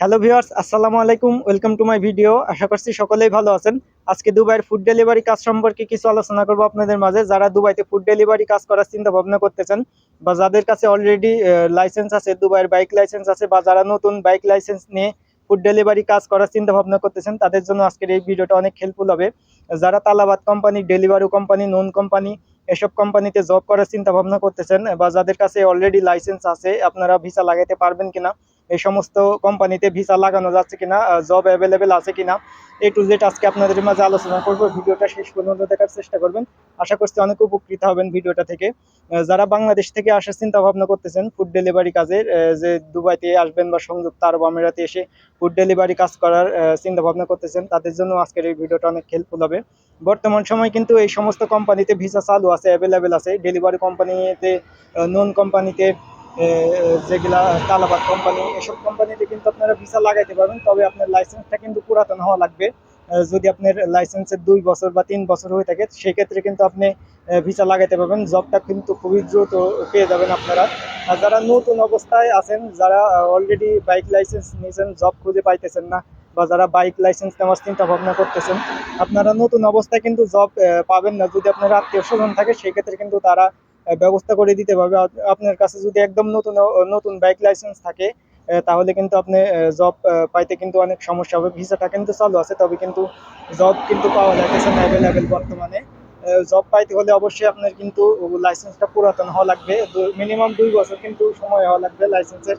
Hello viewers, আসসালামু আলাইকুম, welcome to my video. আশা করছি সকলেই ভালো আছেন। আজকে দুবাইয়ের ফুড ডেলিভারি কাজ সম্পর্কে কিছু আলোচনা করব আপনাদের মাঝে। যারা দুবাইতে ফুড ডেলিভারি কাজ করার চিন্তা ভাবনা করতেছেন বা যাদের কাছে অলরেডি লাইসেন্স আছে, দুবাইয়ের বাইক লাইসেন্স আছে বা যারা নতুন বাইক লাইসেন্স নিয়ে ফুড ডেলিভারি কাজ করার চিন্তা ভাবনা করতেছেন, তাদের জন্য আজকের এই ভিডিওটা অনেক হেল্পফুল হবে। যারা তালাবাদ কোম্পানি ডেলিভারি কোম্পানি নন কোম্পানি এসব কোম্পানিতে জব করার চিন্তা ভাবনা করতেছেন বা যাদের কাছে অলরেডি লাইসেন্স আছে, আপনারা ভিসা লাগাইতে পারবেন কিনা এই সমস্ত কোম্পানিতে ভিসা লাগানো যাচ্ছে কিনা জব অ্যাভেলেবেল আছে কিনা এ টু জেড আজকে আপনাদের মাঝে আলোচনা করব। ভিডিওটা শেষ পর্যন্ত দেখার চেষ্টা করবেন। আশা করছি অনেক উপকৃত হবেন ভিডিওটা থেকে। যারা বাংলাদেশ থেকে আসার চিন্তা ভাবনা করতেছেন ফুড ডেলিভারি কাজের যে দুবাইতে আসবেন বা সংযুক্ত আরব আমিরাতে এসে ফুড ডেলিভারি কাজ করার চিন্তা ভাবনা করতেছেন, তাদের জন্য আজকের এই ভিডিওটা অনেক হেল্পফুল হবে। বর্তমান সময় কিন্তু এই সমস্ত কোম্পানিতে ভিসা চালু আছে অ্যাভেলেবেল আছে। ডেলিভারি কোম্পানিতে নন কোম্পানিতে যেগুলা তালাবাদ কোম্পানি এসব কোম্পানিতে কিন্তু আপনারা ভিসা লাগাইতে পারবেন, তবে আপনার লাইসেন্সটা কিন্তু পুরাতন হওয়া লাগবে। যদি আপনার লাইসেন্সের দুই বছর বা তিন বছর হয়ে থাকে, সেক্ষেত্রে কিন্তু আপনি ভিসা লাগাইতে পারবেন। জবটা কিন্তু খুবই দ্রুত পেয়ে যাবেন আপনারা। আর যারা নতুন অবস্থায় আছেন, যারা অলরেডি বাইক লাইসেন্স নিয়েছেন জব খুঁজে পাইতেছেন না, বা যারা বাইক লাইসেন্স নেওয়ার চিন্তা ভাবনা করতেছেন, আপনারা নতুন অবস্থায় কিন্তু জব পাবেন না। যদি আপনার আত্মীয় স্বজন থাকে, সেক্ষেত্রে কিন্তু তারা ব্যবস্থা করে দিতে পারবে। আপনার কাছে যদি একদম নতুন নতুন বাইক লাইসেন্স থাকে তাহলে কিন্তু আপনি জব পাইতে কিন্তু অনেক সমস্যা হবে। ভিসাটা কিন্তু চালু আছে, তবে কিন্তু জব কিন্তু পাওয়া যায় না অ্যাভেলেবেল বর্তমানে। জব পাইতে হলে অবশ্যই আপনার কিন্তু লাইসেন্সটা পুরাতন হওয়া লাগবে। মিনিমাম দুই বছর কিন্তু সময় হওয়া লাগবে লাইসেন্সের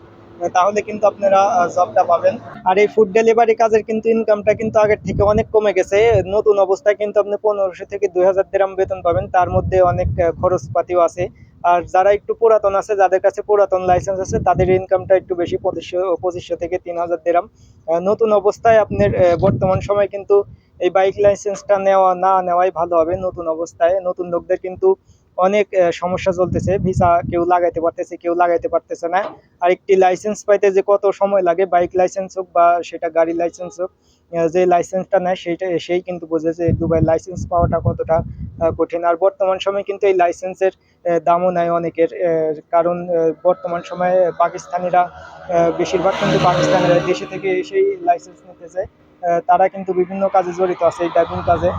তাহলে কিন্তু আপনারা জবটা পাবেন। আর এই ফুড ডেলিভারি কাজের কিন্তু ইনকামটা কিন্তু আগের থেকে অনেক কমে গেছে। নতুন অবস্থায় কিন্তু আপনি পনেরোশো থেকে দুই হাজার দেরাম বেতন পাবেন। তার মধ্যে অনেক খরচপাতিও আছে। আর যারা একটু পুরাতন আছে, যাদের কাছে পুরাতন লাইসেন্স আছে, তাদের ইনকামটা একটু বেশি, পঁচিশশো পঁচিশশো থেকে তিন হাজার দেরাম নতুন অবস্থায় আপনার বর্তমান সময় কিন্তু এই বাইক লাইসেন্সটা নেওয়া, না নেওয়াই ভালো হবে। নতুন অবস্থায় নতুন লোকদের কিন্তু অনেক সমস্যা চলতেছে, ভিসা কেউ লাগাইতে পারতেছে, কেউ লাগাইতে পারতেছে না। আর একটি লাইসেন্স পাইতে যে কত সময় লাগে বাইক লাইসেন্স হোক বা সেটা গাড়ি লাইসেন্স হোক যে লাইসেন্সটা নেয় সেইটা, সেই কিন্তু বোঝে যে দুবাই লাইসেন্স পাওয়াটা কতটা কঠিন। আর বর্তমান সময় কিন্তু এই লাইসেন্সের দামও নেয় অনেকের কারণ বর্তমান সময়ে পাকিস্তানিরা বেশিরভাগ কিন্তু পাকিস্তানিরা দেশে থেকে সেই লাইসেন্স নিতে চায় তারা কিন্তু বিভিন্ন কাজে জড়িত আছে এই ড্রাইভিং কাজে।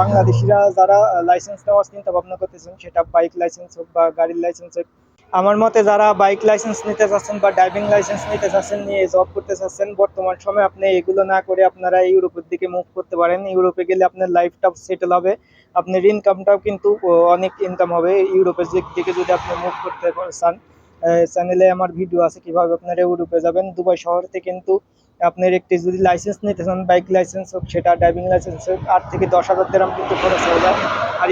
বাংলাদেশিরা যারা লাইসেন্স নেওয়ার চিন্তা ভাবনা করতেছেন, সেটা বাইক লাইসেন্স হোক বা গাড়ির লাইসেন্স হোক, আমার মতে যারা বাইক লাইসেন্স নিতে চাচ্ছেন বা ড্রাইভিং লাইসেন্স নিতে চাচ্ছেন নিয়ে জব করতে চাচ্ছেন বর্তমান সময়ে আপনি এগুলো না করে আপনারা ইউরোপের দিকে মুভ করতে পারেন। ইউরোপে গেলে আপনার লাইফটা সেটেল হবে, আপনার ইনকামটাও কিন্তু অনেক ইনকাম হবে। ইউরোপের দিক দিকে যদি আপনি মুভ করতে চান চ্যানেলে আমার ভিডিও আছে, কীভাবে আপনারা ইউরোপে যাবেন? দুবাই শহরতে কিন্তু আপনার একটি যদি লাইসেন্স নিতে চান বাইক লাইসেন্স হোক, সেটা ড্রাইভিং লাইসেন্স হোক, আট থেকে দশ হাজার দেরাম কিন্তু খরচ হয়ে যায়। আর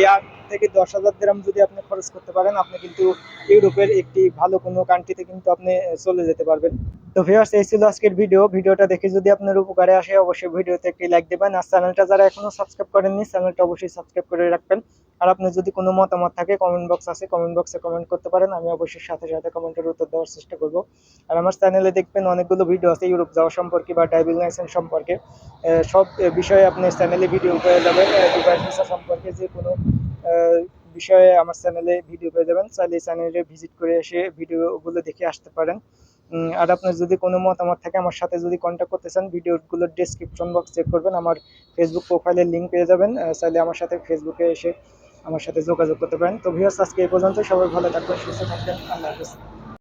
থেকে দশ হাজার দেরাম যদি আপনি খরচ করতে পারেন, আপনি কিন্তু ইউরোপের একটি ভালো কোনো কান্ট্রিতে কিন্তু আপনি চলে যেতে পারবেন। তো ভিউয়ার্স এই ছিল আজকের ভিডিও ভিডিওটা দেখে যদি আপনার উপকারে আসে, অবশ্যই ভিডিওতে একটি লাইক দেবেন। আর চ্যানেলটা যারা এখনও সাবস্ক্রাইব করেননি চ্যানেলটা অবশ্যই সাবস্ক্রাইব করে রাখবেন। আর আপনার যদি কোনো মতামত থাকে কমেন্ট বক্স আছে কমেন্ট বক্সে কমেন্ট করতে পারেন। আমি অবশ্যই সাথে সাথে কমেন্টের উত্তর দেওয়ার চেষ্টা করব। আর আমার চ্যানেলে দেখবেন অনেকগুলো ভিডিও আছে, ইউরোপ যাওয়া সম্পর্কে বা ড্রাইভিং লাইসেন্স সম্পর্কে। সব বিষয়ে আপনি চ্যানেলে ভিডিও পেয়ে যাবেন। সম্পর্কে যে কোনো বিষয়ে আমার চ্যানেলে ভিডিও পেয়ে যাবেন। চাইলে চ্যানেলে ভিজিট করে এসে ভিডিওগুলো দেখে আসতে পারেন। আর আপনার যদি কোনো মতামত থাকে, আমার সাথে যদি কন্ট্যাক্ট করতে চান ভিডিওগুলোর ডিসক্রিপশন বক্স চেক করবেন। আমার ফেসবুক প্রোফাইলের লিঙ্ক পেয়ে যাবেন। চাইলে আমার সাথে ফেসবুকে এসে আমার সাথে যোগাযোগ করতে পারেন। তো ভিউয়ার্স আজকে এই পর্যন্ত। সবাই ভালো থাকবেন, সুস্থ থাকবেন। আল্লাহ হাফিজ।